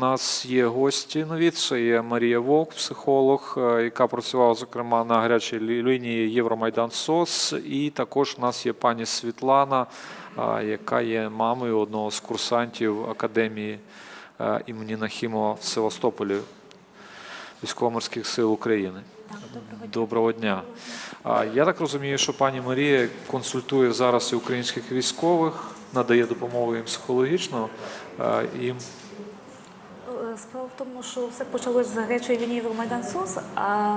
Нас є гості нові. Це є Марія Вовк, психолог, е, яка працювала зокрема на гарячій лінії Євромайдан СОС. І також у нас є пані Світлана, е, яка є мамою одного з курсантів академії е, імені Нахімова в Севастополі військово-морських сил України. Доброго дня. Я так розумію, що пані Марія консультує зараз і українських військових, надає допомогу їм психологічно. Їм тому, що все почалося з гарячої лінії Євромайдан СОС, а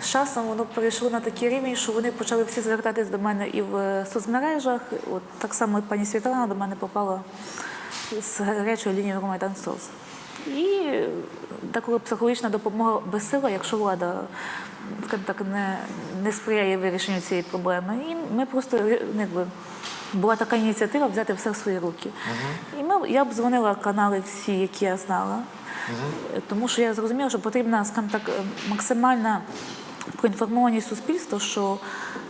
з часом воно перейшло на такий рівень, що вони почали всі звертатись до мене і в соцмережах. От так само і пані Світлана до мене попала з гарячої лінії Євромайдан СОС. І деколи психологічна допомога безсила, якщо влада скажімо так, не, не сприяє вирішенню цієї проблеми. І ми просто ну, якби, була така ініціатива взяти все в свої руки. І ми, я б дзвонила канали всі, які я знала, тому що я зрозуміла, що потрібна, скажімо так, е, максимальна проінформованість суспільства, що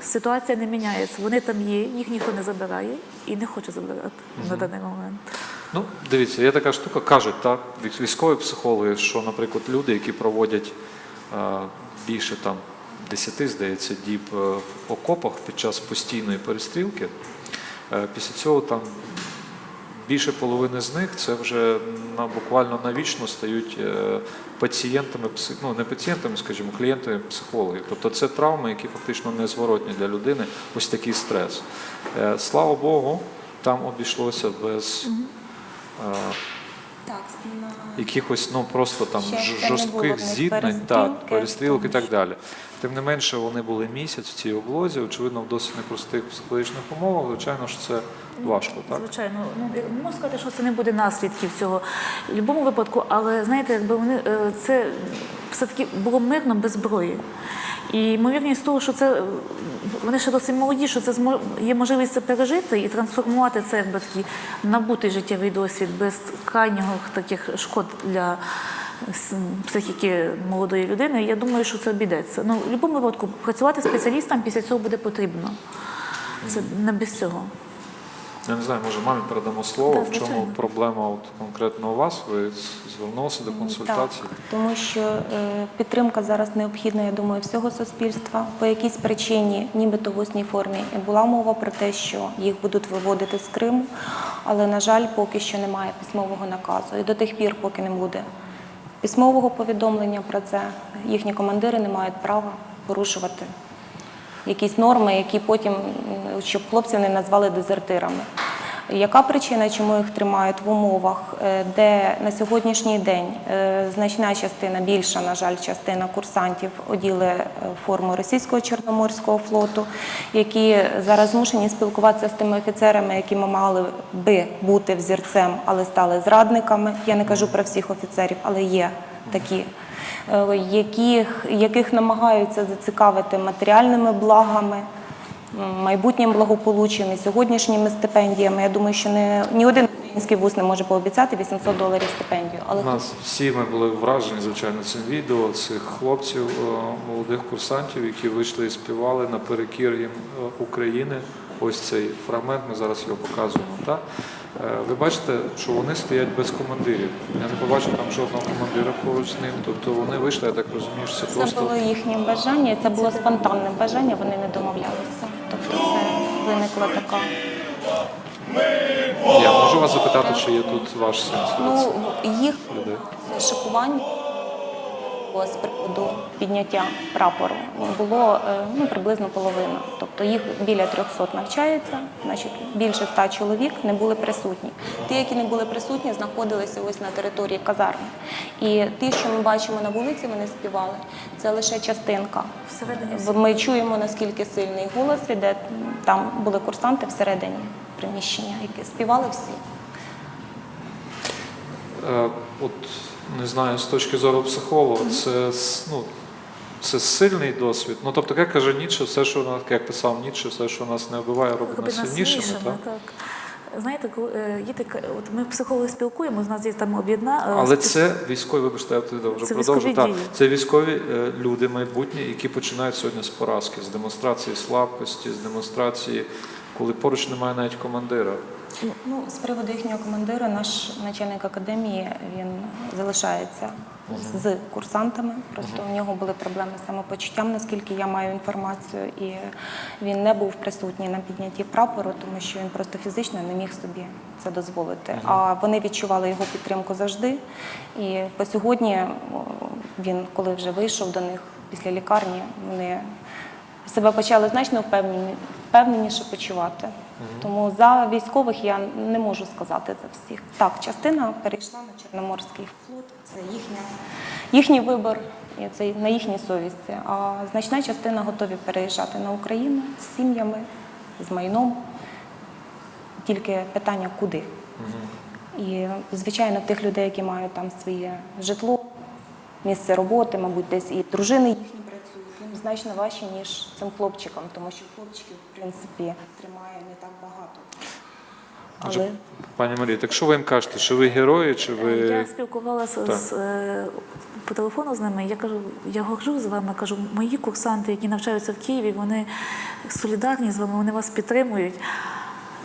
ситуація не міняється. Вони там є, їх ніхто не забирає і не хоче забирати на даний момент. Ну, дивіться, є така штука, кажуть, так, військові психологи, що, наприклад, люди, які проводять е, більше там 10, здається, діб е, в окопах під час постійної перестрілки, е, після цього там більше половини з них це вже на буквально навічно стають е, пацієнтами, ну не пацієнтами, скажімо, клієнтами психологів. Тобто це травми, які фактично незворотні для людини, ось такий стрес. Е, Слава Богу, там обійшлося без. Якихось ну просто там Ще ж- жорстких зіткнень, перестрілки, перестрілок і так далі. Тим не менше, вони були місяць в цій облозі, очевидно, в досить непростих психологічних умовах. Звичайно ж, це важко, так? Звичайно, ну не можу сказати, що це не буде наслідків цього в будь-якому випадку, але знаєте, якби вони е, це все-таки було мирно без зброї. І ймовірність того, що це вони ще досить молоді, що це є можливість це пережити і трансформувати це якби такий набутий життєвий досвід без крайнього таких шкод для психіки молодої людини. Я думаю, що це обійдеться. Ну, в будь-якому випадку працювати спеціалістам після цього буде потрібно. Це не без цього. Я не знаю, може мамі передамо слово. Так, в чому звичайно. проблема от конкретно у вас? Ви звернулися до консультації? Так, тому що е, підтримка зараз необхідна, я думаю, всього суспільства. По якійсь причині, нібито в усній формі, була мова про те, що їх будуть виводити з Криму, але, на жаль, поки що немає письмового наказу. І до тих пір, поки не буде письмового повідомлення про це, їхні командири не мають права порушувати якісь норми, які потім, щоб хлопців не назвали дезертирами. Яка причина, чому їх тримають в умовах, е, де на сьогоднішній день е, значна частина, більша, на жаль, частина курсантів оділи е, форму російського чорноморського флоту, які зараз змушені спілкуватися з тими офіцерами, які мали би бути взірцем, але стали зрадниками. Я не кажу про всіх офіцерів, але є такі яких, яких намагаються зацікавити матеріальними благами, майбутнім благополуччям і сьогоднішніми стипендіями. Я думаю, що не, ні один український вуз не може пообіцяти 800 доларів стипендію. Але нас всі ми були вражені, звичайно, цим відео цих хлопців, е, молодих курсантів, які вийшли і співали наперекір їм е, України. Ось цей фрагмент, ми зараз його показуємо. Так? Е, Ви бачите, що вони стоять без командирів. Я не побачив там жодного командира поруч з ним. Тобто вони вийшли, я так розумію, що це це було їхнє бажання, це було спонтанне бажання, вони не домовлялися. Тобто це виникла така. я можу вас запитати, чи є тут ваш сенс? Ну, їх людей? шокування з приводу підняття прапору було е, ну, приблизно половина. Тобто їх біля 300 навчається, значить більше 100 чоловік не були присутні. Ті, які не були присутні, знаходилися ось на території казарми. І ті, що ми бачимо на вулиці, вони співали. Це лише частинка. Всередині Ми чуємо наскільки сильний голос іде. Там були курсанти всередині приміщення, які співали всі. Е, От не знаю, з точки зору психолога, це ну, це сильний досвід. Ну тобто, як каже Ніцше, все, що нас, як писав Ніцше, все, що нас не вбиває, робить нас сильнішими. Так? Так. Знаєте, коли е, є така, от ми психологи спілкуємося, у нас є там об'єдна. е, Але спі- це військові, вибачте, я туди вже Це продовжу. Так, це військові люди майбутні, які починають сьогодні з поразки, з демонстрації слабкості, з демонстрації коли поруч немає навіть командира. Ну, з приводу їхнього командира, наш начальник академії він залишається з курсантами. Просто у нього були проблеми з самопочуттям, наскільки я маю інформацію, і він не був присутній на піднятті прапору, тому що він просто фізично не міг собі це дозволити. А вони відчували його підтримку завжди. І по сьогодні він, коли вже вийшов до них після лікарні, вони себе почали значно впевненіше почувати. Тому за військових я не можу сказати за всіх. Так, частина перейшла на Чорноморський флот, це їхня, їхній вибір, і це на їхній совісті. А значна частина готові переїжджати на Україну з сім'ями, з майном. Тільки питання куди. І, звичайно, тих людей, які мають там своє житло, місце роботи, мабуть, десь і дружини їхні значно важче, ніж цим хлопчикам, тому що хлопчиків, в принципі, тримає не так багато. Отже, Але Пані Марія, так що ви їм кажете, що ви герої, чи ви. Я спілкувалася Так. з, е, по телефону з ними. Я кажу, я горжу з вами. Кажу, мої курсанти, які навчаються в Києві, вони солідарні з вами, вони вас підтримують.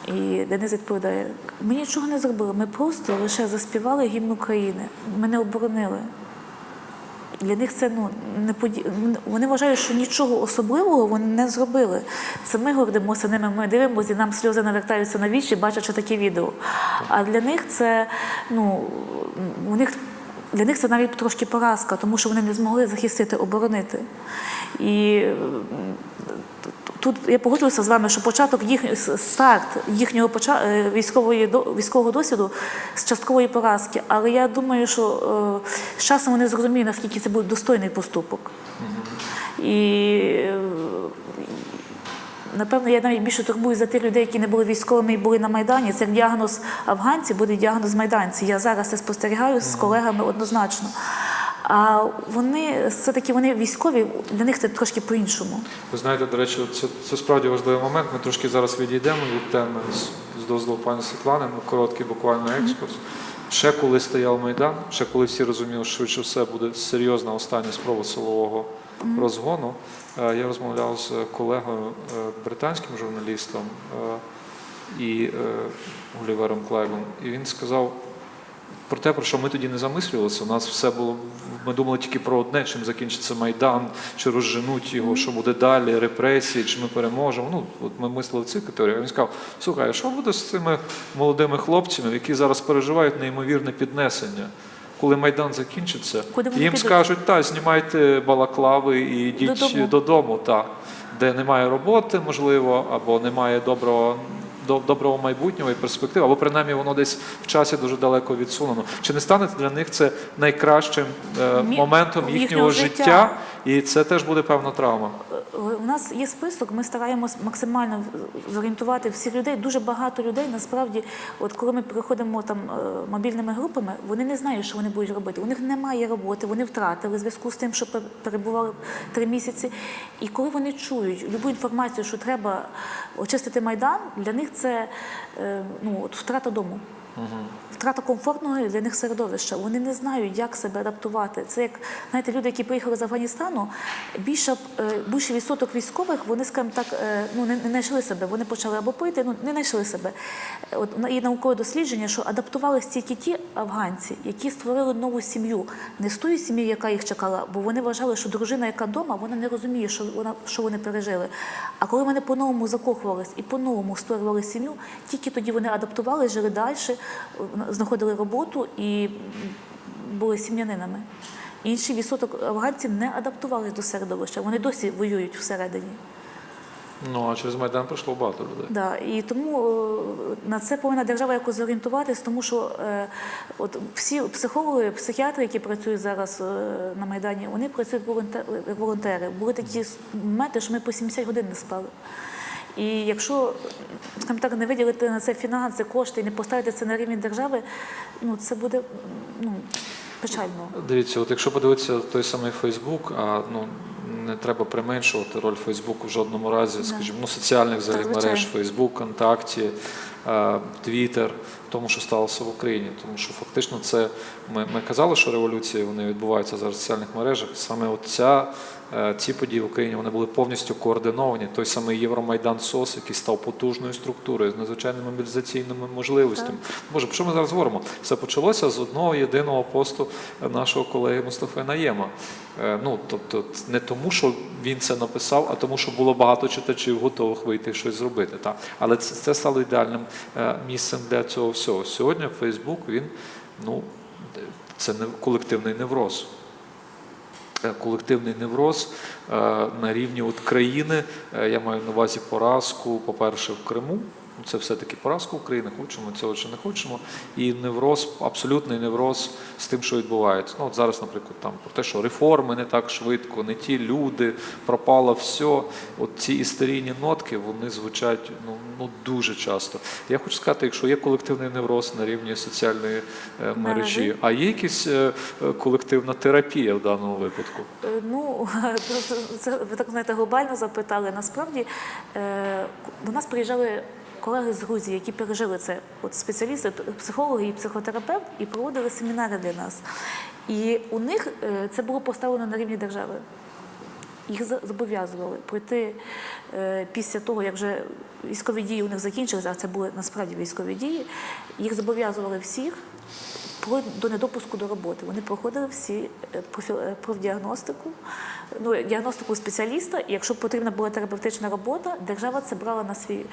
І Денис відповідає: ми нічого не зробили, ми просто лише заспівали гімн України. Ми не оборонили. Для них це ну не поді... Вони вважають, що нічого особливого вони не зробили. Це ми гордимося ними. Ми дивимося, і нам сльози навертаються на вічі, бачачи такі відео. А для них це ну у них для них це навіть трошки поразка, тому що вони не змогли захистити, оборонити. І тут я погоджуюся з вами, що початок їх старт їхнього поча... е, військової військового досвіду з часткової поразки. Але я думаю, що е, з часом вони зрозуміють, наскільки це буде достойний поступок. І е, напевно я навіть більше турбую за тих людей, які не були військовими і були на Майдані. Це як діагноз афганці, буде діагноз майданці. Я зараз це спостерігаю з колегами однозначно. А вони все-таки вони військові, для них це трошки по-іншому. Ви знаєте, до речі, це, це справді важливий момент. Ми трошки зараз відійдемо від теми з, з дозволу пані Світлани. Ми короткий буквально екскурс. Ще коли стояв Майдан, ще коли всі розуміли, що швидше все буде серйозна остання спроба силового розгону. е, Я розмовляв з колегою е, британським журналістом е, і Олівером Клайвом, і він сказав, про те, про що ми тоді не замислювалися. У нас все було. Ми думали тільки про одне, чим закінчиться майдан, чи розженуть його, що буде далі, репресії, чи ми переможемо. Ну от ми мислили в цих категоріях. Він сказав: слухай, а що буде з цими молодими хлопцями, які зараз переживають неймовірне піднесення? Коли майдан закінчиться, Куди їм підуть? скажуть, та знімайте балаклави і йдіть Додому. додому, та, де немає роботи, можливо, або немає доброго. До- Доброго майбутнього і перспектив, або принаймні воно десь в часі дуже далеко відсунено. Чи не стане для них це найкращим е, моментом їхнього їхнього життя. життя, і це теж буде певна травма. Е, У нас є список, ми стараємось максимально зорієнтувати всіх людей. Дуже багато людей насправді, от коли ми приходимо там е, мобільними групами, вони не знають, що вони будуть робити. У них немає роботи, вони втратили в зв'язку з тим, що перебували три місяці. І коли вони чують любу інформацію, що треба очистити майдан, для них це е, ну, от втрата дому. Втрата комфортного для них середовища. Вони не знають, як себе адаптувати. Це як знаєте, люди, які приїхали з Афганістану, більше, е, більший відсоток військових, вони, скажімо так, е, ну не, не знайшли себе. Вони почали або пити, ну не знайшли себе. От є наукове дослідження, що адаптувалися тільки ті афганці, які створили нову сім'ю, не з тої сім'ї, яка їх чекала, бо вони вважали, що дружина, яка вдома, вона не розуміє, що вона що вони пережили. А коли вони по-новому закохувались і по-новому створювали сім'ю, тільки тоді вони адаптували, жили далі, знаходили роботу і були сім'янинами. Інший відсоток афганців не адаптувалися до середовища, вони досі воюють всередині. Ну а через майдан прийшло багато людей. Да, і тому е, на це повинна держава якось зорієнтуватись, тому що е, от всі психологи, психіатри, які працюють зараз е, на Майдані, вони працюють волонтери. Були такі моменти, що ми по 70 годин не спали. І якщо скажімо так, не виділити на це фінанси, кошти і не поставити це на рівень держави, ну це буде ну, печально. Дивіться, от якщо подивитися той самий Фейсбук, а ну не треба применшувати роль Фейсбуку в жодному разі, скажімо, ну соціальних взагалі мереж. Фейсбук, Контакті, е, Твіттер, тому що сталося в Україні. Тому що фактично це ми, ми казали, що революції вони відбуваються зараз в соціальних мережах. Саме от ця е, ці події в Україні вони були повністю координовані. Той самий Євромайдан СОС, який став потужною структурою з надзвичайними мобілізаційними можливостями. Боже, про що ми зараз говоримо? Все почалося з одного єдиного посту нашого колеги Мустафи Наєма. Е, Ну, тобто, не тому, що він це написав, а тому, що було багато читачів готових вийти щось зробити. Так? Але це, це стало ідеальним е, місцем для цього всього. Сьогодні Фейсбук він ну, це не колективний невроз. Е, Колективний невроз е, на рівні от країни. Е, Я маю на увазі поразку, по-перше, в Криму. Це все-таки поразка України, хочемо цього чи не хочемо. І невроз, абсолютний невроз з тим, що відбувається. Ну, от зараз, наприклад, там про те, що реформи не так швидко, не ті люди, пропало все. От ці історійні нотки вони звучать ну, ну дуже часто. Я хочу сказати, якщо є колективний невроз на рівні соціальної е, мережі, а є якась е, е, колективна терапія в даному випадку. Ну, це, ви так знаєте, глобально запитали. Насправді до нас приїжджали колеги з Грузії, які пережили це. От спеціалісти, психологи і психотерапевт, і проводили семінари для нас. І у них е, це було поставлено на рівні держави. Їх зобов'язували пройти е, після того, як вже військові дії у них закінчилися, а це були насправді військові дії. Їх зобов'язували всіх про- до недопуску до роботи. Вони проходили всі е, е, профдіагностику, ну, діагностику спеціаліста, і якщо потрібна була терапевтична робота, держава це брала на, свій,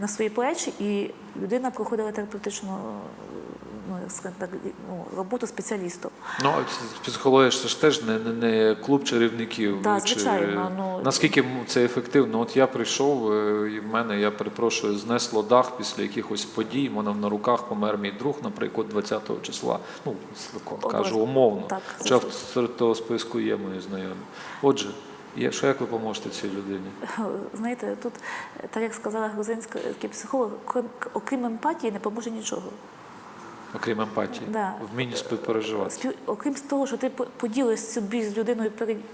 на свої плечі, і людина проходила терапевтичну ну, ну, роботу спеціалістом. Ну, психологія ж це ж теж не, не, не клуб чарівників. Да, чи- звичайно, ну- Наскільки це ефективно? От я прийшов, е, і в мене, я перепрошую, знесло дах після якихось подій. Мене на руках помер мій друг, наприклад, 20-го числа. Ну, кажу умовно. Так, Хоча серед того списку є мої знайомі. Отже, що як ви поможете цій людині? Знаєте, тут, так як сказала грузинський психолог, окрім емпатії не поможе нічого. Окрім емпатії, Да. вміння співпереживати. Спів- Окрім того, що ти поділиш біль з людиною,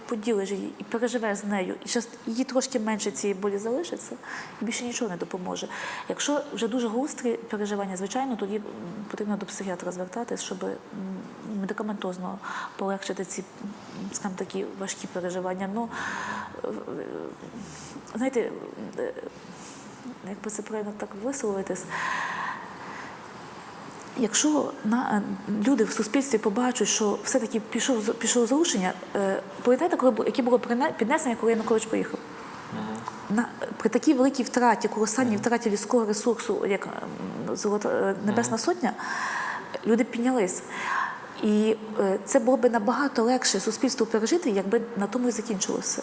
поділиш її і переживеш з нею, і щас її трошки менше цієї болі залишиться, більше нічого не допоможе. Якщо вже дуже гострі переживання, звичайно, тоді потрібно до психіатра звертатись, щоб медикаментозно полегшити ці, скажімо, такі важкі переживання. Ну, знаєте, е, як би це правильно так висловитись, Якщо на, люди в суспільстві побачать, що все-таки пішов, пішов зарушення, е, пам'ятаєте, коли яке було піднесення, коли Янукович поїхав? На, при такій великій втраті, колосальній втраті людського ресурсу, як ем, золота е, Небесна Сотня, люди піднялись. І е, це було б набагато легше суспільству пережити, якби на тому і закінчилося.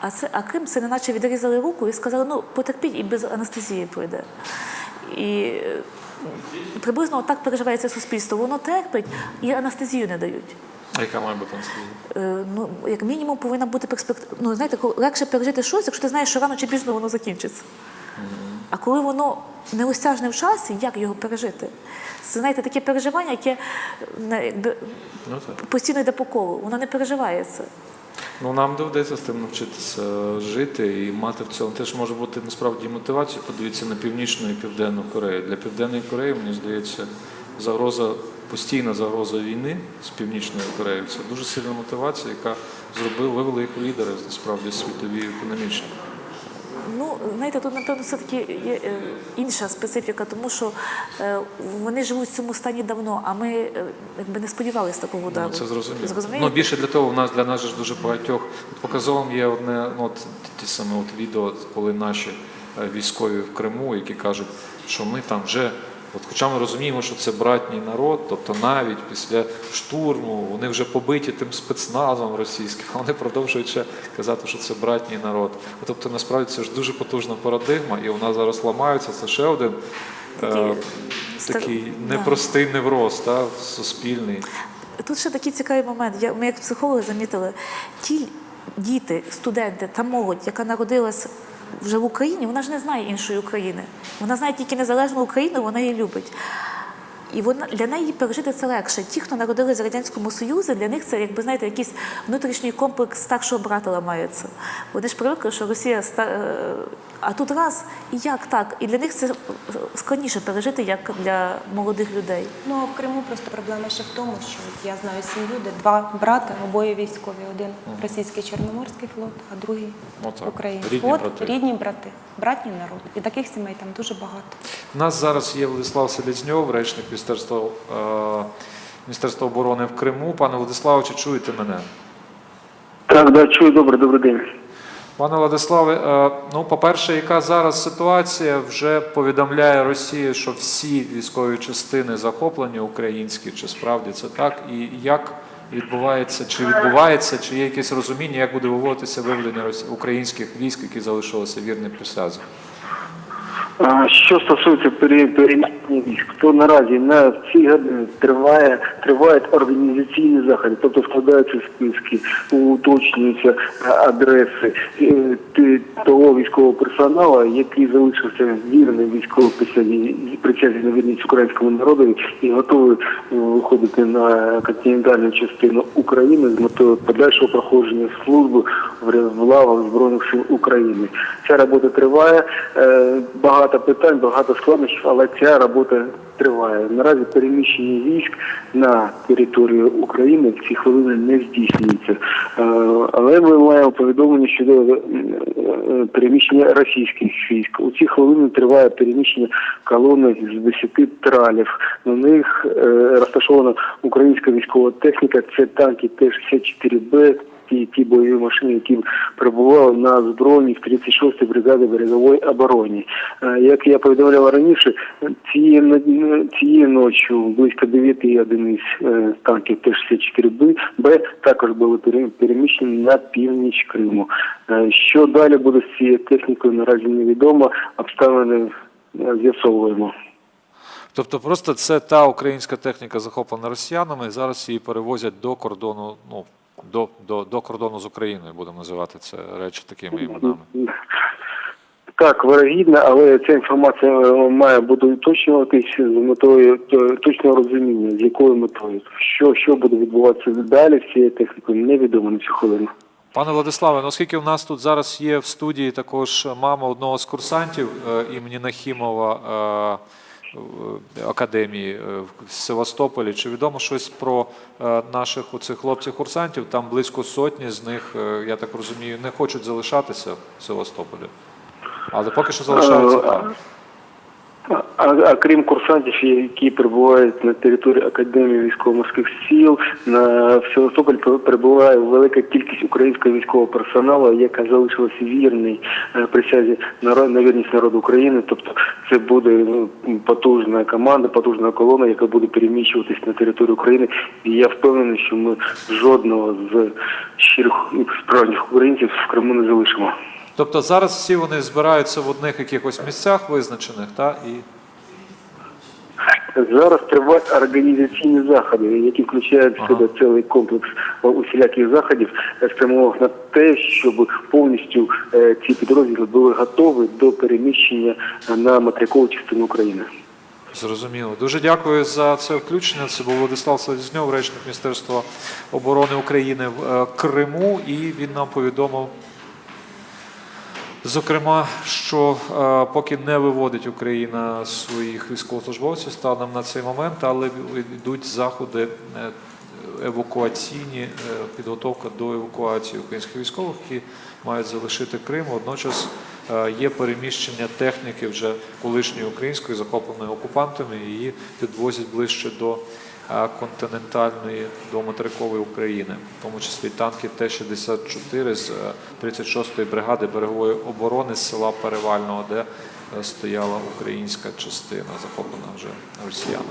А це а Крим це неначе відрізали руку і сказали, ну потерпіть і без анестезії пройде. І е, приблизно так переживається суспільство. Воно терпить і анестезію не дають. А яка має бути анестезія? Е, ну, як мінімум, повинна бути перспектива. Ну, знаєте, легше пережити щось, якщо ти знаєш, що рано чи пізно воно закінчиться. А коли воно неосяжне в часі, як його пережити? Це знаєте, таке переживання, яке якби, Ну так. постійно йде по колу, воно не переживається. Ну, нам доведеться з тим навчитися жити і мати в цьому теж може бути насправді мотивацію. Подивіться на північну і південну Корею. Для південної Кореї, мені здається, загроза, постійна загроза війни з північною Кореєю це дуже сильна мотивація, яка зробила, вивела їх у лідери насправді світові економічні. Ну, знаєте, тут, напевно, все-таки є е, інша специфіка, тому що е, вони живуть в цьому стані давно, а ми е, якби не сподівалися такого удару. Ну, це зрозуміло. Зрозуміло? Ну, більше для того, у нас для нас ж дуже багатьох показовим є одне, ну, от ті саме от відео, коли наші військові в Криму, які кажуть, що ми там вже. От, хоча ми розуміємо, що це братній народ, тобто навіть після штурму вони вже побиті тим спецназом російським, а вони продовжують ще казати, що це братній народ. Тобто насправді це ж дуже потужна парадигма, і вона зараз ламається. Це ще один Такий е, такий непростий невроз, та, суспільний. Тут ще такий цікавий момент. Я, ми як психологи замітили, ті діти, студенти та молодь, яка народилась вже в Україні, вона ж не знає іншої України. Вона знає тільки незалежну Україну, вона її любить. І вона для неї пережити це легше. Ті, хто народились в радянському союзі, для них це якби знаєте, якийсь внутрішній комплекс старшого брата ламається. Вони ж привикли, що Росія ста... е, а тут раз і як так? І для них це е, складніше пережити, як для молодих людей. Ну а в Криму просто проблема ще в тому, що я знаю сім'ю, де два брати, обоє військові. Один російський Чорноморський флот, а другий Отак. український. Рідні От брати. рідні брати, братній народ. І таких сімей там дуже багато. У нас зараз є Владислав Селезньов, речник Міністерства, е, Міністерства оборони в Криму. Пане Владиславе, чи чуєте мене? Так, да, чую, добре, добрий день. Пане Владиславе, е, ну, по-перше, яка зараз ситуація? Вже повідомляє Росія, що всі військові частини захоплені українські, чи справді це так? І як відбувається, чи відбувається, чи є якесь розуміння, як буде виводитися виведення українських військ, які залишилися вірні присязі? Що стосується пере- переміщення військ, то наразі на ці години триває тривають організаційні заходи, тобто складаються списки, уточнюються е, адреси е, того військового персоналу, який залишився вірним військовій присязі на вірність українському народу і готовий е, виходити на континентальну частину України з метою подальшого проходження служби в лавах збройних сил України. Ця робота триває. Е, Багато питань, багато складнощів, але ця робота триває. Наразі переміщення військ на територію України в ці хвилини не здійснюється. Е, Але ми маємо повідомлення щодо е, е, переміщення російських військ. У ці хвилини триває переміщення колони з 10 тралів. На них розташована українська військова техніка. Це танки Т-64Б, ті, ті бойові машини, які прибували на збройні в 36-й бригаді берегової оборони. Е, Як я повідомляв раніше, цієї, ночі близько 9 одиниць е, танків Т-64Б Б також були пере- переміщені на північ Криму. Е, Що далі буде з цією технікою, наразі невідомо. Обставини з'ясовуємо. Тобто, просто це та українська техніка, захоплена росіянами, зараз її перевозять до кордону, ну до, до, до кордону з Україною, будемо називати це речі такими іменами. Так, вирогідно, але ця інформація е, має бути уточнюватись з метою е, точного розуміння, з якою метою. Що, що буде відбуватися далі з цією технікою, невідомо на цю хвилину. Пане Владиславе, ну, оскільки в нас тут зараз є в студії також мама одного з курсантів е, імені Нахімова академії е, в Севастополі, чи відомо щось про е, наших оцих хлопців-курсантів? Там близько сотні з них, е, я так розумію, не хочуть залишатися в Севастополі. Але поки що залишаються там. А, крім курсантів, які перебувають на території Академії військово-морських сил, на Севастополь перебуває велика кількість українського військового персоналу, яка залишилася вірний е, присязі на вірність народу України. Тобто це буде ну, потужна команда, потужна колона, яка буде переміщуватись на територію України. І я впевнений, що ми жодного з щирих справжніх українців в Криму не залишимо. Тобто зараз всі вони збираються в одних якихось місцях визначених, та і Зараз тривають організаційні заходи, які включають в Ага. себе цілий комплекс усіляких заходів, спрямованих на те, щоб повністю е, ці підрозділи були готові до переміщення на материкову частину України. Зрозуміло. Дуже дякую за це включення. Це був Владислав Селезньов, речник Міністерства оборони України в е, Криму, і він нам повідомив, зокрема, що е, поки не виводить Україна своїх військовослужбовців станом на цей момент, але йдуть заходи е, евакуаційні, е, підготовка до евакуації українських військових, які мають залишити Крим. Водночас е, є переміщення техніки вже колишньої української, захопленої окупантами, її підвозять ближче до континентальної, до материкової України, в тому числі танки Т-64 з е, 36-ї бригади берегової оборони села Перевального, де е, стояла українська частина, захоплена вже росіянами.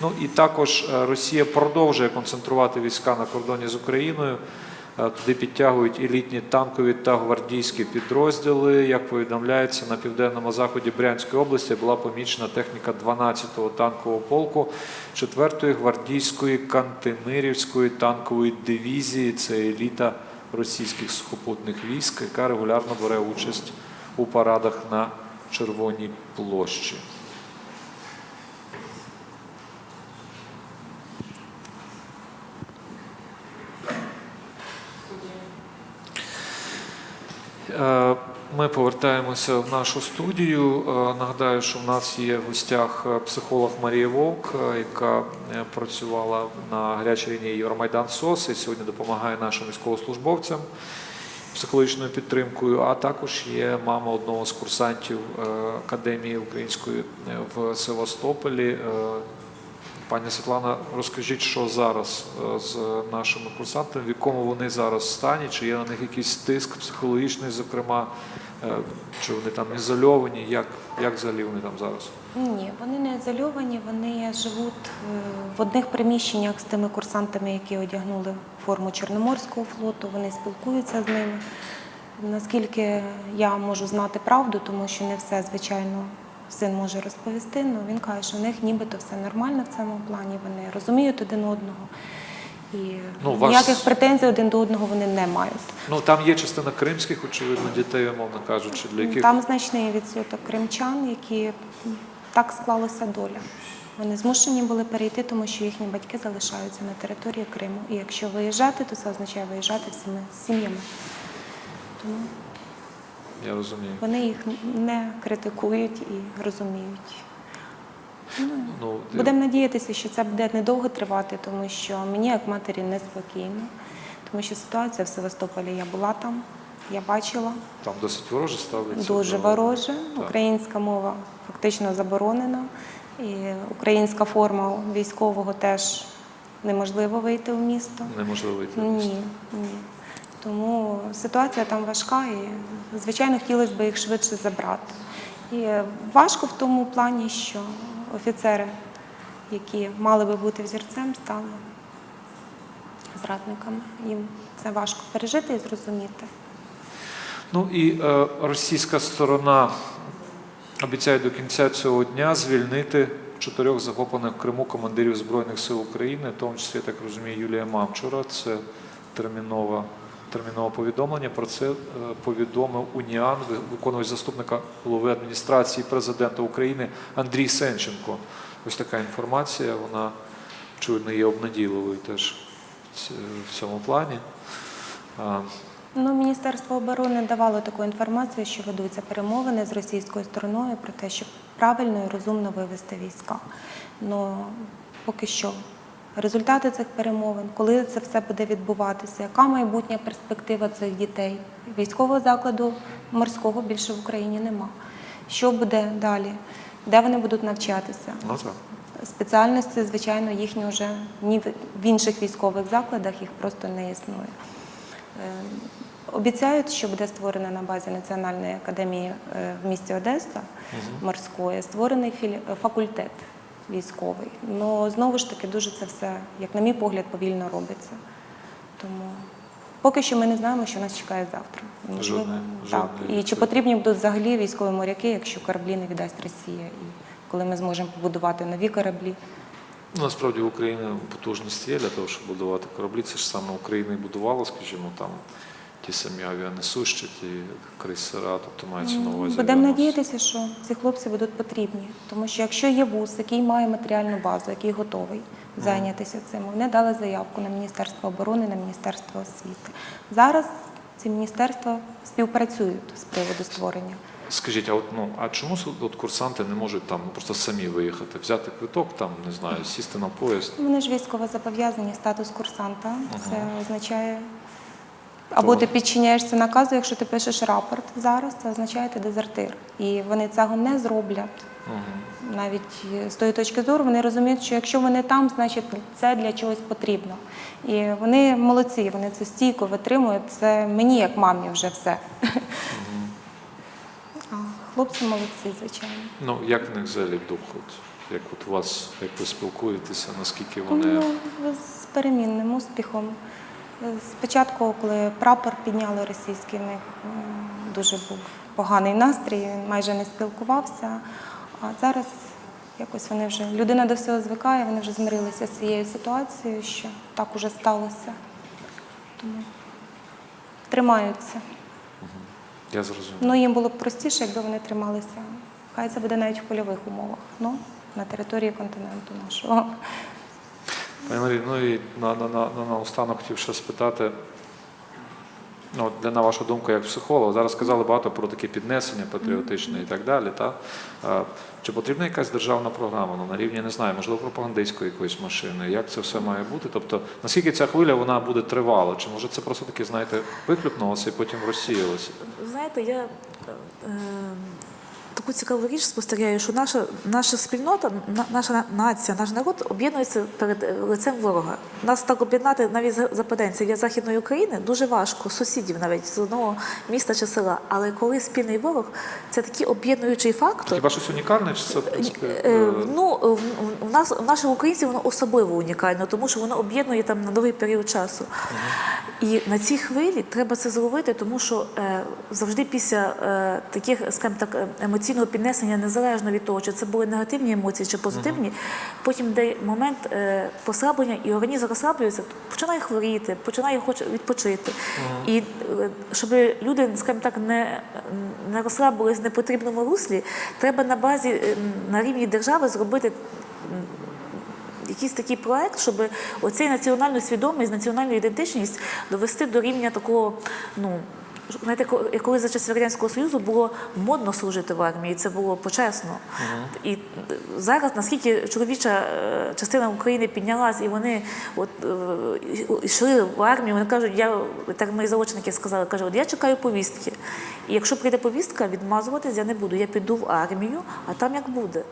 Ну і також е, Росія продовжує концентрувати війська на кордоні з Україною. Туди підтягують елітні танкові та гвардійські підрозділи. Як повідомляється, на південному заході Брянської області була помічена техніка 12-го танкового полку 4-ї гвардійської Кантемирівської танкової дивізії. Це еліта російських сухопутних військ, яка регулярно бере участь у парадах на Червоній площі. Ми повертаємося в нашу студію. Е, Нагадаю, що в нас є в гостях е, психолог Марія Вовк, е, яка е, працювала на гарячій лінії Євромайдан СОС і сьогодні допомагає нашим військовослужбовцям психологічною підтримкою. А також є мама одного з курсантів е, Академії української е, в Севастополі. Пані Світлана, розкажіть, що зараз е, з нашими курсантами, в якому вони зараз стані, чи є на них якийсь тиск психологічний, зокрема, е, чи вони там ізольовані, як, як взагалі вони там зараз? Ні, вони не ізольовані, вони живуть е, в одних приміщеннях з тими курсантами, які одягнули форму Чорноморського флоту. Вони спілкуються з ними. Наскільки я можу знати правду, тому що не все, звичайно, син може розповісти, але він каже, що в них нібито все нормально в цьому плані, вони розуміють один одного. І Ну, ніяких претензій один до одного вони не мають. Ну там є частина кримських, очевидно, дітей, умовно кажучи, для яких Там значний відсоток кримчан, які так склалася доля. Вони змушені були перейти, тому що їхні батьки залишаються на території Криму. І якщо виїжджати, то це означає виїжджати всіми сім'ями. Тому я розумію. вони їх не критикують і розуміють. Ну, Будемо надіятися, що це буде недовго тривати, тому що мені, як матері, неспокійно, тому що ситуація в Севастополі я була там, я бачила. там досить вороже ставляться. Дуже вороже. Так. Українська мова фактично заборонена. І українська форма військового теж неможливо вийти в місто. Неможливо йти. в місто. Ні, ні. Тому ситуація там важка і, звичайно, хотілося б їх швидше забрати. І важко в тому плані, що офіцери, які мали би бути взірцем, стали зрадниками. Їм це важко пережити і зрозуміти. Ну і е, російська сторона обіцяє до кінця цього дня звільнити чотирьох захоплених в Криму командирів Збройних сил України, в тому числі, я так розумію, Юлія Мамчура. Це термінова, термінове повідомлення. Про це е, повідомив Уніан, ви- виконувач заступника голови адміністрації президента України Андрій Сенченко. Ось така інформація. Вона очевидно є обнадійливою теж в цьому плані. Ну, Міністерство оборони давало таку інформацію, що ведуться перемовини з російською стороною про те, щоб правильно і розумно вивести війська. Ну поки що результати цих перемовин, коли це все буде відбуватися, яка майбутня перспектива цих дітей? Військового закладу морського більше в Україні нема. Що буде далі? Де вони будуть навчатися? Спеціальності, звичайно, їхні вже ні в в інших військових закладах їх просто не існує. Е, Обіцяють, що буде створена на базі Національної академії е, в місті Одеса морської, створений е, факультет військовий. Ну знову ж таки, дуже це все, як на мій погляд, повільно робиться. Тому поки що ми не знаємо, що нас чекає завтра. Можливо, Жодної- так. жодної І чи потрібні будуть взагалі військові моряки, якщо кораблі не віддасть Росія, і коли ми зможемо побудувати нові кораблі. Ну, Насправді в України потужність є для того, щоб будувати кораблі. Це ж саме Україна і будувала, скажімо, там ті самі авіанесущі, ті крейсера, тобто мається на увазі. Будемо надіятися, що ці хлопці будуть потрібні, тому що якщо є вуз, який має матеріальну базу, який готовий зайнятися цим, вони дали заявку на Міністерство оборони, на Міністерство освіти. Зараз ці міністерства співпрацюють з приводу створення. Скажіть, а от ну а чому от курсанти не можуть там просто самі виїхати, взяти квиток, там не знаю, сісти на поїзд? Вони ж військово зобов'язані, статус курсанта. Це означає. Або То- ти підчиняєшся наказу, якщо ти пишеш рапорт зараз, це означає ти дезертир. І вони цього не зроблять. Угу. Навіть е, з тої точки зору вони розуміють, що якщо вони там, значить це для чогось потрібно. І вони молодці, вони це стійко витримують. Це мені, як мамі, вже все. А хлопці молодці, звичайно. Ну як в них взагалі дух? Як от у вас, як ви спілкуєтеся, наскільки вони Ну, з перемінним успіхом. Спочатку, коли прапор підняли російський, в них дуже був поганий настрій, він майже не спілкувався. А зараз якось вони вже людина до всього звикає, вони вже змирилися з цією ситуацією, що так уже сталося. Тому тримаються. я зрозумів. Ну їм було б простіше, якби вони трималися. Хай це буде навіть в польових умовах, ну на території континенту нашого. Пані Марі, ну і на, на, на, на, наостанок хотів ще спитати. Ну, для на вашу думку, як психолога, зараз сказали багато про таке піднесення патріотичне і так далі. Та? Чи потрібна якась державна програма ну, на рівні, не знаю, можливо, пропагандистської якоїсь машини? Як це все має бути? Тобто, наскільки ця хвиля вона буде тривала? Чи може це просто таки, знаєте, вихлюпнулося і потім розсіялося? Знаєте, я е, таку цікаву річ спостерігаю, що наша, наша спільнота, наша нація, наш народ об'єднується перед е, лицем ворога. Нас так об'єднати навіть за- западенців я Західної України дуже важко, сусідів навіть з одного міста чи села. Але коли спільний ворог, це такий об'єднуючий фактор. Хіба щось унікальне, чи це в принципі? Е, е, Ну, в- в нас в наших українців воно особливо унікально, тому що воно об'єднує там на довгий період часу. І на цій хвилі треба це зловити, тому що е, завжди після е, таких, скажімо так, е, емоційного піднесення, незалежно від того, чи це були негативні емоції чи позитивні, потім йде момент е, послаблення, і організм розслаблюється, починає хворіти, починає хоче відпочити. І е, щоб люди, скажімо так, не, не розслабились в непотрібному руслі, треба на базі е, на рівні держави зробити якийсь такий проект, щоб оцей національну свідомість, національну ідентичність довести до рівня такого, ну. Знаєте, коли за часів Радянського Союзу було модно служити в армії, це було почесно. І зараз, наскільки чоловіча е, частина України піднялась, і вони от, е, йшли в армію, вони кажуть, я, так мої заочники сказали, кажуть, от я чекаю повістки. І якщо прийде повістка, відмазуватись я не буду. Я піду в армію, а там як буде.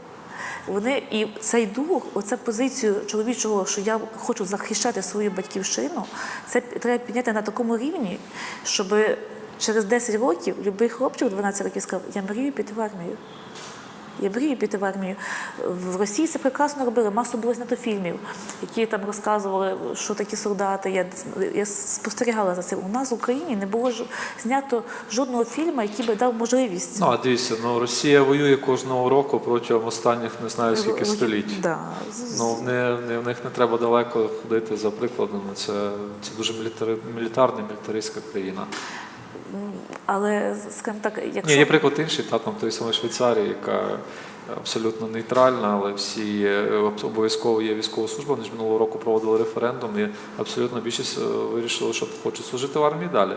Вони і цей дух, оця позицію чоловічого, що я хочу захищати свою батьківщину, це треба підняти на такому рівні, щоб через 10 років будь-який хлопчик 12 років сказав, я мрію піти в армію. Я мрію піти в армію. В Росії це прекрасно робили. Масу було знято фільмів, які там розказували, що такі солдати. Я, я спостерігала за цим. У нас в Україні не було ж- знято жодного фільму, який би дав можливість. Ну, а дивіться, ну Росія воює кожного року протягом останніх не знаю скільки століть. Да. Ну, не, не, в них не треба далеко ходити за прикладом. Це, це дуже мілітари, мілітарна, мілітаристська країна. Але, скажімо так, якщо Ні, є приклад інший, та, там той самої Швейцарії, яка абсолютно нейтральна, але всі е, обов'язково є військова служба. Вони ж минулого року проводили референдум, і абсолютно більшість е, вирішили, що хочуть служити в армії далі.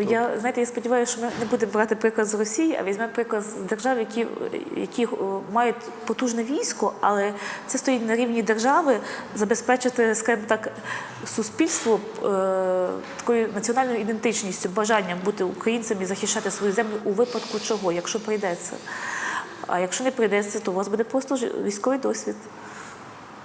Я знаєте, я сподіваюся, що ми не будемо брати приклад з Росії, а візьмемо приклад з держав, які, які мають потужне військо, але це стоїть на рівні держави забезпечити, скажімо так, суспільство е, такою національною ідентичністю, бажанням бути українцем і захищати свою землю у випадку чого, якщо прийдеться. А якщо не прийдеться, то у вас буде просто військовий досвід.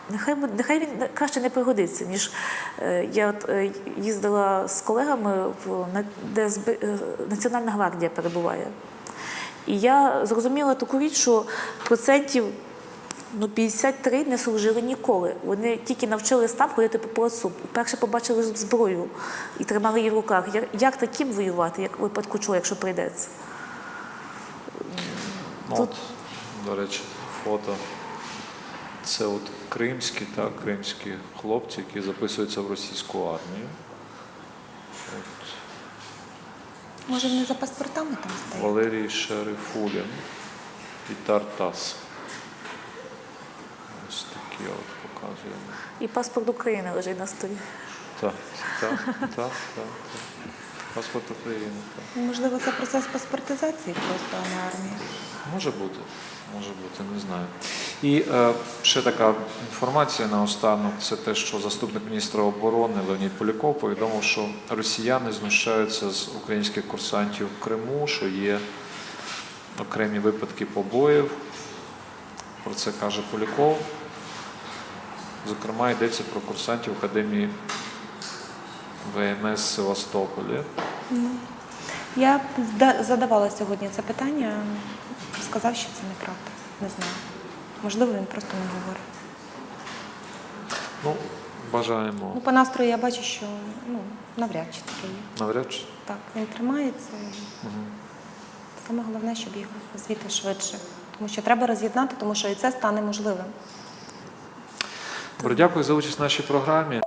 Нехай нехай він краще не пригодиться, ніж е, я от е, їздила з колегами в де е, Національна гвардія перебуває. І я зрозуміла таку річ, що процентів ну, 53 не служили ніколи. Вони тільки навчились там ходити по плацу. Перше побачили зброю і тримали її в руках. Як, таким воювати, як випадку чого, якщо прийдеться? Ну, Тут- От, до речі, фото. Це от кримські, так, кримські хлопці, які записуються в російську армію. От, Може, вони за паспортами там стоять? Валерій Шерифулін і Тартас. Ось такі от показуємо. І паспорт України лежить на столі. Так, так, так, так. так. Паспорт України. Так. Можливо, це процес паспортизації просто, а не армії. Може бути, може бути, не знаю. І е, ще така інформація наостанок, це те, що заступник міністра оборони Леонід Поляков повідомив, що росіяни знущаються з українських курсантів в Криму, що є окремі випадки побоїв. Про це каже Поляков. Зокрема, йдеться про курсантів Академії ВМС Севастополі. Я задавала сьогодні це питання, сказав, що це неправда. Не знаю. Можливо, він просто не говорить. Ну, бажаємо Ну, по настрою я бачу, що ну, навряд чи таке є. навряд чи. Так, він тримається. Мгм. Саме головне, щоб їх звідти швидше. Тому що треба роз'єднати, тому що і це стане можливим. Добре, дякую за участь в нашій програмі.